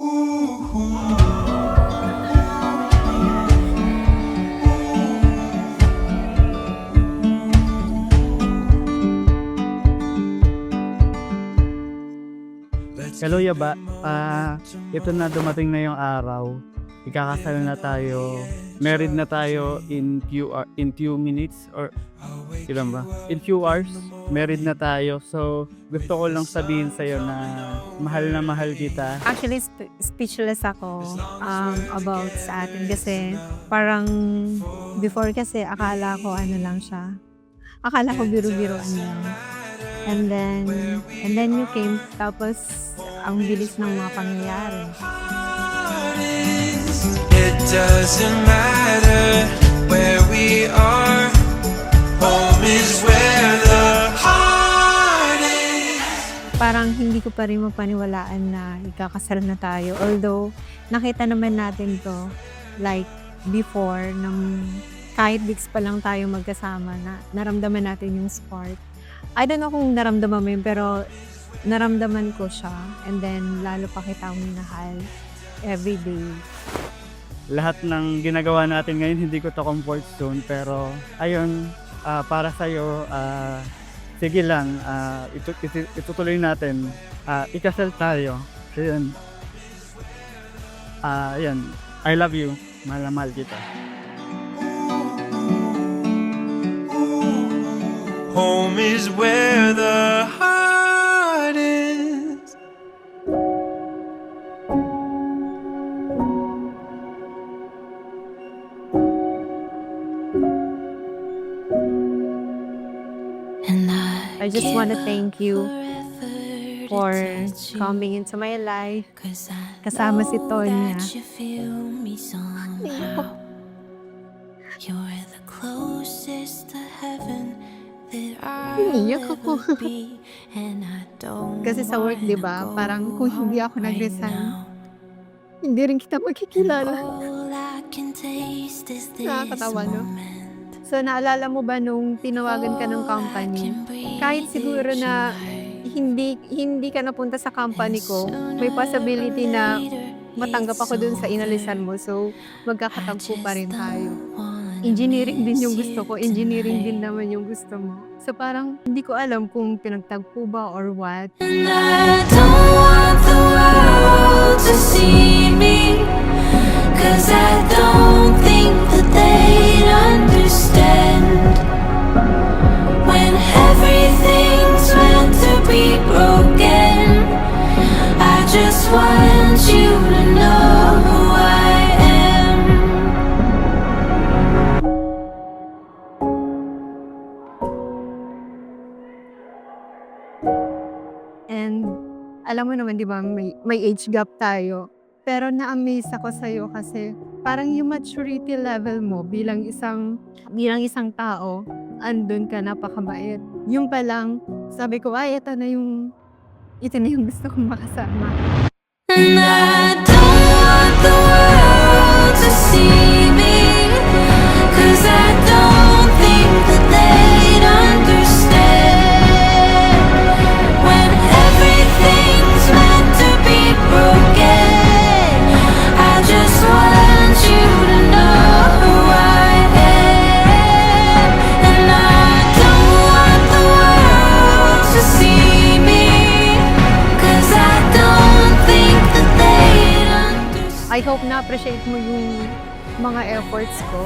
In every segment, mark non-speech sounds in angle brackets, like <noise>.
Hello Yaba, ah ito na dumating na yung araw. Ikakasal na tayo. Married na tayo in few hour- in few minutes or ilan ba? In few hours, married na tayo. So, gusto ko lang sabihin sa na mahal na mahal kita. Actually, sp- speechless ako um, about sa atin kasi parang before kasi akala ko ano lang siya. Akala ko biro-biroan lang. And then, and then you came, tapos ang bilis ng mga pangyayari. It doesn't matter where we are. Home is where the heart is. Parang hindi ko pa rin mapaniwalaan na ikakasal na tayo. Although, nakita naman natin to like before, nang kahit weeks pa lang tayo magkasama, na naramdaman natin yung spark. I don't know kung naramdaman mo yun, pero naramdaman ko siya. And then, lalo pa kitang minahal every day. Lahat ng ginagawa natin ngayon, hindi ko to comfort zone. Pero, ayun, ah, para sa'yo, ah, sige lang, ah, ito, ito- itutuloy natin. Ah, ikasal tayo. So, yun. Ah, yun. I love you. Mahal na kita. Home is where the I just want to thank you for coming into my life. Kasama si Tonya. You're the closest to heaven that I Iiyak ako. ever be. And I don't <laughs> Kasi sa work, di ba, parang kung hindi ako nag-resign. Hindi rin kita this Nakakatawa, no? So, naalala mo ba nung tinawagan ka ng company? Kahit siguro na hindi hindi ka napunta sa company ko, may possibility na matanggap ako dun sa inalisan mo. So, magkakatagpo pa rin tayo. Engineering din yung gusto ko. Engineering din naman yung gusto mo. So, parang hindi ko alam kung pinagtagpo ba or what. And I don't want the world to see And alam mo naman, di ba, may, may age gap tayo. Pero na-amaze ako sa'yo kasi parang yung maturity level mo bilang isang bilang isang tao, andun ka, napakabait. Yung pa lang, sabi ko, ay, ito na yung ito na yung gusto kong makasama. I hope na-appreciate mo yung mga efforts ko.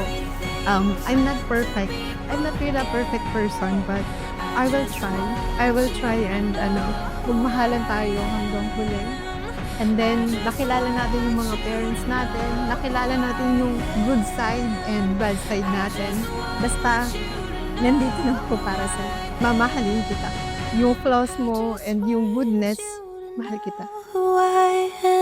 Um, I'm not perfect. I'm not really a perfect person, but I will try. I will try and ano, magmahalan tayo hanggang huli. And then, nakilala natin yung mga parents natin. Nakilala natin yung good side and bad side natin. Basta, nandito lang ako para sa mamahalin kita. Yung flaws mo and yung goodness, mahal kita. am.